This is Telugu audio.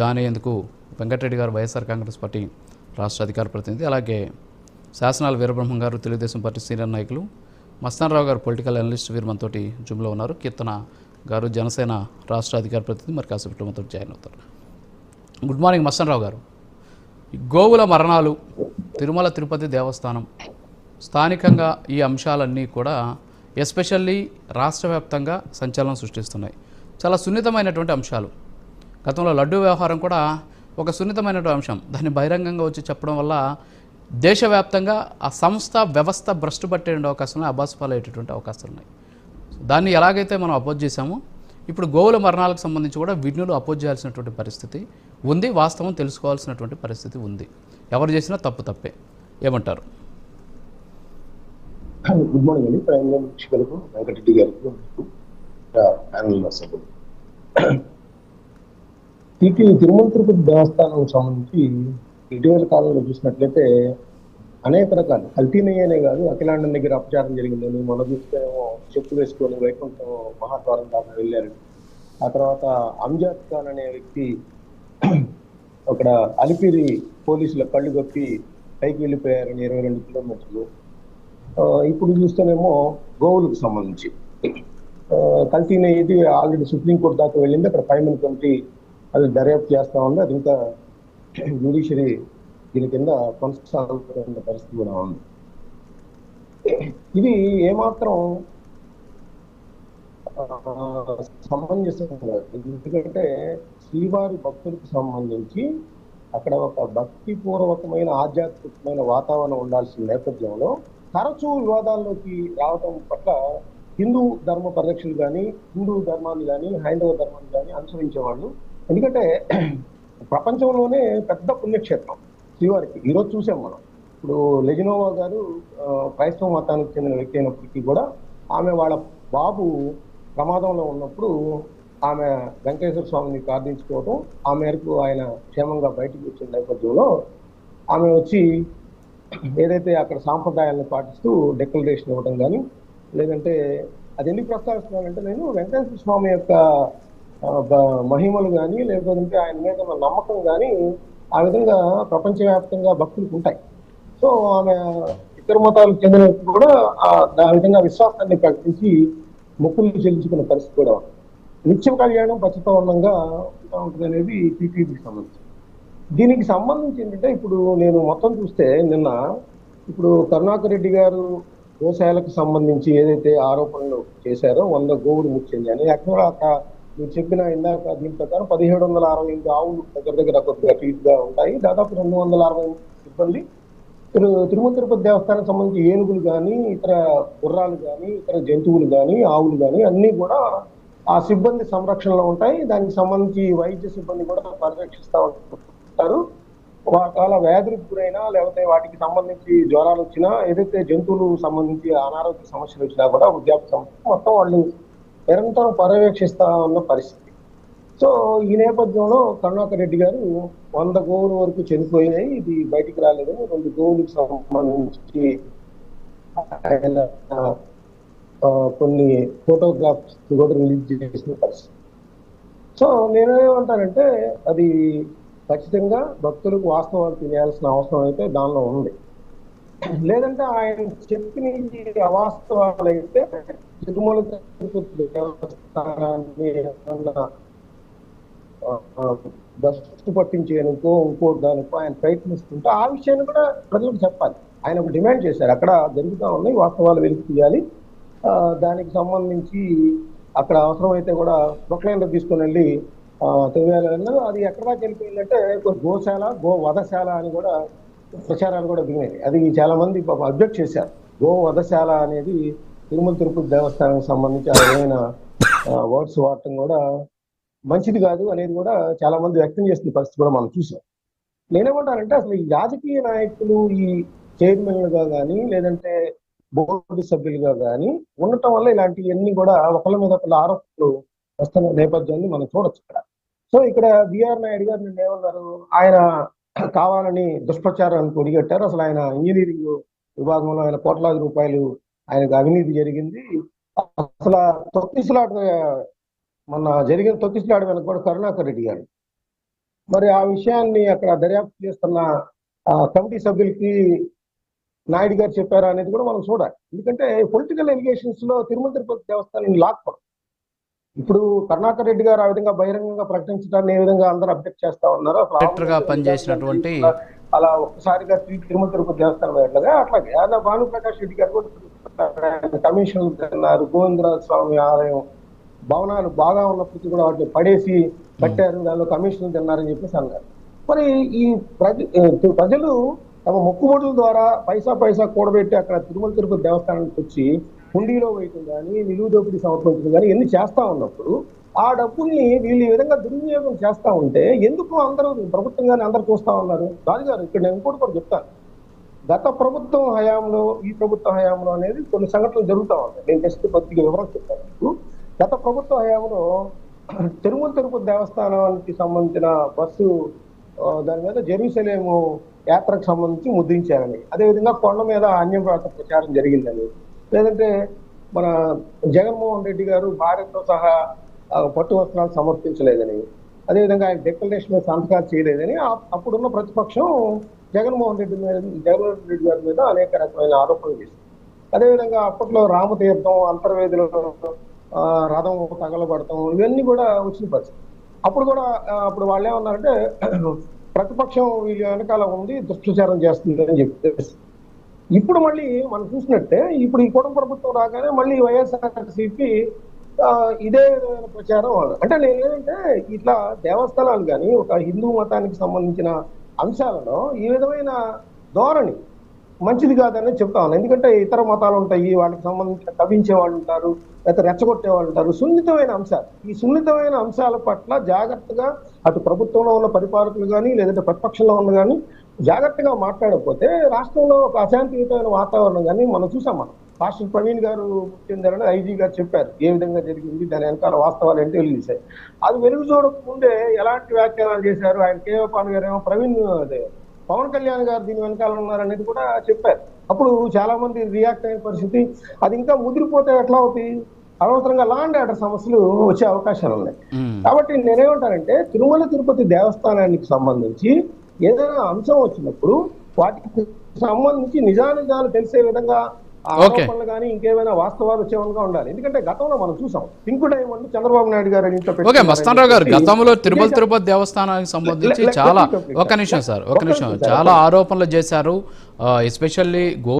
జాయిన్ వెంకటరెడ్డి గారు వైఎస్ఆర్ కాంగ్రెస్ పార్టీ రాష్ట్ర అధికార ప్రతినిధి అలాగే శాసనాల వీరబ్రహ్మం గారు తెలుగుదేశం పార్టీ సీనియర్ నాయకులు మస్తానరావు గారు పొలిటికల్ అనలిస్ట్ వీరు మనతోటి జూమ్లో ఉన్నారు. కీర్తన గారు జనసేన రాష్ట్ర అధికార ప్రతినిధి మరి కాసేపు మనతో జాయిన్ అవుతారు. గుడ్ మార్నింగ్ మస్తానరావు గారు. గోవుల మరణాలు తిరుమల తిరుపతి దేవస్థానం స్థానికంగా ఈ అంశాలన్నీ కూడా ఎస్పెషల్లీ రాష్ట్ర వ్యాప్తంగా సంచలనం సృష్టిస్తున్నాయి. చాలా సున్నితమైనటువంటి అంశాలు. గతంలో లడ్డూ వ్యవహారం కూడా ఒక సున్నితమైనటువంటి అంశం. దాన్ని బహిరంగంగా వచ్చి చెప్పడం వల్ల దేశవ్యాప్తంగా ఆ సంస్థ వ్యవస్థ భ్రష్టు పట్టే అవకాశాలు అబ్బాస్ పాలయ్యేటటువంటి అవకాశాలు ఉన్నాయి. దాన్ని ఎలాగైతే మనం అపోజ్ చేశామో ఇప్పుడు గోవుల మరణాలకు సంబంధించి కూడా విఘ్నులు అపోజ్ చేయాల్సినటువంటి పరిస్థితి ఉంది వాస్తవం తెలుసుకోవాల్సినటువంటి పరిస్థితి ఉంది. ఎవరు చేసినా తప్పు తప్పే. ఏమంటారు? గుడ్ మార్నింగ్ అండి. ప్రైమ్ వీక్షకులకు వెంకటరెడ్డి గారు ప్యానల్ సభ్యులు టీటీ తిరుమల తిరుపతి దేవస్థానం సంబంధించి ఇటీవల కాలంలో చూసినట్లయితే అనేక రకాలు. కల్తీనయ్యనే కాదు అఖిలాండం దగ్గర అపచారం జరిగిందని మొన్న చూస్తేమో చెప్పు వేసుకొని వైకుంఠం మహాద్వారం దాకా వెళ్ళారు ఆ తర్వాత అంజాద్ ఖాన్ అనే వ్యక్తి అక్కడ అలిపిరి పోలీసుల కళ్ళు కప్పి పైకి వెళ్ళిపోయారని ఇరవై రెండు కిలోమీటర్లు. ఇప్పుడు చూస్తేనేమో గోవులకు సంబంధించి. ఆ, ఆల్రెడీ సుప్రీంకోర్టు దాకా వెళ్ళింది. అక్కడ ఫైమన్ కమిటీ అది దర్యాప్తు చేస్తా ఉంది. అది ఇంకా జ్యుడిషియరీ దీని కింద కొనసాగుతున్న పరిస్థితి కూడా ఉంది. ఇది ఏమాత్రం ఆ, సమంజసం కాదు ఎందుకంటే శ్రీవారి భక్తులకు సంబంధించి అక్కడ ఒక భక్తి పూర్వకమైన ఆధ్యాత్మికమైన వాతావరణం ఉండాల్సిన నేపథ్యంలో తరచూ వివాదాల్లోకి రావడం పట్ల హిందూ ధర్మ పరిరక్షలు కానీ హిందూ ధర్మాన్ని కానీ హైందవ ధర్మాన్ని కానీ అనుసరించేవాళ్ళు ఎందుకంటే ప్రపంచంలోనే పెద్ద పుణ్యక్షేత్రం శ్రీవారికి. ఈరోజు చూసాం మనం. ఇప్పుడు లెజినోవా గారు క్రైస్తవ మతానికి చెందిన వ్యక్తి అయినప్పటికీ కూడా ఆమె వాళ్ళ బాబు ప్రమాదంలో ఉన్నప్పుడు ఆమె వెంకటేశ్వర స్వామిని ప్రార్థించుకోవడం ఆ మేరకు ఆయన క్షేమంగా బయటకు వచ్చిన నేపథ్యంలో ఆమె వచ్చి ఏదైతే అక్కడ సాంప్రదాయాలను పాటిస్తూ డెక్లరేషన్ ఇవ్వడం కానీ లేదంటే అది ఎందుకు ప్రస్తావిస్తున్నానంటే నేను వెంకటేశ్వర స్వామి యొక్క మహిమలు కానీ లేకపోతే ఆయన మీద ఉన్న నమ్మకం కానీ ఆ విధంగా ప్రపంచవ్యాప్తంగా భక్తులకు ఉంటాయి సో ఆమె ఇతర మతాలకు చెందిన కూడా ఆ విధంగా విశ్వాసాన్ని ప్రకటించి మొక్కులు చెల్లించుకున్న పరిస్థితి కూడా ఉంది. నిత్యం కళ్యాణం పచ్చతవర్ణంగా ఉంటుంది అనేది టీటీడీకి సంబంధించి దీనికి సంబంధించి ఏంటంటే ఇప్పుడు నేను మొత్తం చూస్తే నిన్న ఇప్పుడు కరుణాకర్ రెడ్డి గారు గోశాలకు సంబంధించి ఏదైతే ఆరోపణలు చేశారో వంద గోవులు ముచ్చింది అని అక్కడ మీరు చెప్పిన ఇందాక దీని ప్రకారం పదిహేడు వందల అరవై ఎనిమిది ఆవులు దగ్గర దగ్గర కొద్దిగా ట్రీట్ ఉంటాయి. దాదాపు రెండు వందల అరవై సిబ్బంది. తిరు తిరుమల తిరుపతి దేవస్థానం సంబంధించి ఏనుగులు కానీ ఇతర గుర్రాలు కానీ ఇతర జంతువులు కానీ ఆవులు కానీ అన్నీ కూడా ఆ సిబ్బంది సంరక్షణలో ఉంటాయి. దానికి సంబంధించి వైద్య సిబ్బంది కూడా పరిరక్షిస్తూ ఉంటారు. ఒకవేళ వ్యాధులకు గురైనా లేకపోతే వాటికి సంబంధించి జ్వరాలు వచ్చినా ఏదైతే జంతువులు సంబంధించి అనారోగ్య సమస్యలు వచ్చినా కూడా వృద్ధాప్య సమస్య మొత్తం వాళ్ళు నిరంతరం పర్యవేక్షిస్తా ఉన్న పరిస్థితి. సో ఈ నేపథ్యంలో కరుణాకర్ రెడ్డి గారు వంద గోవుల వరకు చనిపోయినాయి. ఇది బయటికి రాలేదని రెండు గోవులకు సంబంధించి ఆయన కొన్ని ఫోటోగ్రాఫ్స్ కూడా రిలీజ్ చేసిన పరిస్థితి. సో నేనేమంటానంటే అది ఖచ్చితంగా భక్తులకు వాస్తవాలు తెలియాల్సిన అవసరం అయితే దానిలో ఉంది. లేదంటే ఆయన చెప్పిన అవాస్తవాలు అయితే తిరుమల తిరుపతి దేవస్థానాన్ని దృష్టి పట్టించేందుకో ఇంకో దానికో ఆయన ప్రయత్నిస్తుంటే ఆ విషయాన్ని కూడా ప్రజలకు చెప్పాలి. ఆయన ఒక డిమాండ్ చేశారు. అక్కడ జరుగుతూ ఉన్నాయి వాస్తవాలు వెలికి తీయాలి. దానికి సంబంధించి అక్కడ అవసరమైతే కూడా ప్రొక్లైన్లో తీసుకుని వెళ్ళి తెలియాలన్నా అది ఎక్కడ దాకా వెళ్ళిపోయిందంటే గోశాల గో వధశాల అని కూడా ప్రచారాలు కూడా దిగినాయి. అది చాలా మంది అబ్జెక్ట్ చేశారు. గో వధశాల అనేది తిరుమల తిరుపతి దేవస్థానానికి సంబంధించి ఏమైనా వర్డ్స్ వాడటం కూడా మంచిది కాదు అనేది కూడా చాలా మంది వ్యక్తం చేసిన పరిస్థితి కూడా మనం చూసాం. నేనేమంటానంటే అసలు ఈ రాజకీయ నాయకులు ఈ చైర్మన్లుగా కానీ లేదంటే బోర్డు సభ్యులుగా కానీ ఉండటం వల్ల ఇలాంటివన్నీ కూడా ఒకళ్ళ మీద ఒకళ్ళ ఆరోపణలు వస్తున్న నేపథ్యాన్ని మనం చూడొచ్చు ఇక్కడ. సో ఇక్కడ బిఆర్ నాయుడు గారు నిన్న ఏమన్నారు ఆయన కావాలని దుష్ప్రచారానికి ఒడిగట్టారు. అసలు ఆయన ఇంజనీరింగ్ విభాగంలో ఆయన కోట్లాది రూపాయలు ఆయనకు అవినీతి జరిగింది. అసలు తొక్కిసలాట మొన్న జరిగిన తొక్కిసలాట వెనక కూడా కరుణాకర్ రెడ్డి గారు. మరి ఆ విషయాన్ని అక్కడ దర్యాప్తు చేస్తున్న ఆ, కమిటీ సభ్యులకి నాయుడు గారు చెప్పారా అనేది కూడా మనం చూడాలి. ఎందుకంటే పొలిటికల్ ఎలిగేషన్స్లో తిరుమల తిరుపతి దేవస్థానం లాక్పడం ఇప్పుడు కరుణాకర్ రెడ్డి గారు ఆ విధంగా బహిరంగంగా ప్రకటించడాన్ని ఏ విధంగా అందరూ అబ్జెక్ట్ చేస్తా ఉన్నారు గా పనిచేసినటువంటి అలా ఒక్కసారిగా తిరుమల తిరుపతి దేవస్థానం ఎట్లాగా అట్లాగే అలా భానుప్రకాష్ రెడ్డి గారు కూడా కమిషన్ అన్నారు గోవిందరాజ స్వామి ఆలయం భవనాలు బాగా ఉన్నప్పటికీ కూడా వాటిని పడేసి కట్టారు దానిలో కమిషన్లు తిన్నారని చెప్పేసి అన్నారు. మరి ఈ ప్రజలు తమ మొక్కుబడుల ద్వారా పైసా పైసా కూడబెట్టి అక్కడ తిరుమల తిరుపతి దేవస్థానానికి వచ్చి హుండీలో వేయటం కానీ నిలువు దోపిడీ సమర్పించడం కానీ ఎన్ని చేస్తా ఉన్నప్పుడు ఆ డబ్బుల్ని వీళ్ళు ఈ విధంగా దుర్వినియోగం చేస్తా ఉంటే ఎందుకు అందరూ ప్రభుత్వం కానీ అందరూ చూస్తూ ఉన్నారు? దాని గారు ఇక్కడ నేను ఇంకోటి కూడా చెప్తాను. గత ప్రభుత్వం హయాంలో ఈ ప్రభుత్వ హయాంలో అనేది కొన్ని సంఘటనలు జరుగుతూ ఉంటాయి నేను జస్ట్ కొద్దిగా వివరాలు చెప్తాను మీకు. గత ప్రభుత్వ హయాంలో తిరుమల తిరుపతి దేవస్థానానికి సంబంధించిన బస్సు దాని మీద జెరూసలేము యాత్రకు సంబంధించి ముద్రించారని. అదేవిధంగా కొండ మీద అన్యం ప్రచారం జరిగిందని. లేదంటే మన జగన్మోహన్ రెడ్డి గారు భార్యతో సహా పట్టు వస్త్రాలు సమర్పించలేదని అదేవిధంగా ఆయన డిక్లరేషన్ మీద సంతకాలు చేయలేదని అప్పుడున్న ప్రతిపక్షం జగన్మోహన్ రెడ్డి మీద జగన్మోహన్ రెడ్డి గారి మీద అనేక రకమైన ఆరోపణలు చేసింది. అదేవిధంగా అప్పట్లో రామతీర్థం అంతర్వేదిలో రథం తగలబడటం ఇవన్నీ కూడా వచ్చిన పరిస్థితి. అప్పుడు కూడా అప్పుడు వాళ్ళు ఏమన్నారంటే ప్రతిపక్షం వీళ్ళ వెనకాల ఉంది దుష్టచారం చేస్తుంది అని చెప్పేసి ఇప్పుడు మళ్ళీ మనం చూసినట్టే ఇప్పుడు ఈ కూటమి ప్రభుత్వం రాగానే మళ్ళీ వైఎస్ఆర్సీపీ ఇదే విధమైన ప్రచారం అంటే నేను ఏంటంటే ఇట్లా దేవస్థానాలు కానీ ఒక హిందూ మతానికి సంబంధించిన అంశాలలో ఈ విధమైన ధోరణి మంచిది కాదని చెప్తా ఉన్నాను ఎందుకంటే ఇతర మతాలు ఉంటాయి వాళ్ళకి సంబంధించిన కవించే వాళ్ళు ఉంటారు లేకపోతే రెచ్చగొట్టే వాళ్ళు ఉంటారు. సున్నితమైన అంశాలు. ఈ సున్నితమైన అంశాల పట్ల జాగ్రత్తగా అటు ప్రభుత్వంలో ఉన్న పరిపాలకులు కానీ లేదంటే ప్రతిపక్షంలో ఉన్న కానీ జాగ్రత్తగా మాట్లాడకపోతే రాష్ట్రంలో ఒక అశాంతియుతమైన వాతావరణం కానీ మనం చూసాం మనం. ప్రవీణ్ గారు చెందారని ఐజీ గారు చెప్పారు ఏ విధంగా జరిగింది దాని వెనకాల వాస్తవాలు ఏంటో వెలుగుసాయి అది వెలుగు చూడకముందే ఎలాంటి వ్యాఖ్యానాలు చేశారు? ఆయన కేవపాన్ గారు ఏమో ప్రవీణ్ పవన్ కళ్యాణ్ గారు దీని వెనకాల ఉన్నారనేది కూడా చెప్పారు. అప్పుడు చాలా మంది రియాక్ట్ అయిన పరిస్థితి అది ఇంకా ముదిరిపోతే ఎట్లా అవుతాయి? అనవసరంగా లా అండ్ ఆర్డర్ సమస్యలు వచ్చే అవకాశాలు ఉన్నాయి. కాబట్టి నేనేమంటానంటే తిరుమల తిరుపతి దేవస్థానానికి సంబంధించి ఏదైనా అంశం వచ్చినప్పుడు వాటికి సంబంధించి నిజానిజాలు తెలిసే విధంగా. ఆరోపణలు కానీ ఇంకేమైనా వాస్తవాలు వచ్చేవిధంగా ఉండాలి ఎందుకంటే గతంలో మనం చూసాం పింకు డైమండ్ చంద్రబాబు నాయుడు గారు ఓకే మస్తానరావు గారు గతంలో తిరుమల తిరుపతి దేవస్థానానికి సంబంధించి చాలా ఒక. నిమిషం సార్ ఒక నిమిషం. చాలా ఆరోపణలు చేశారు ఎస్పెషల్లీ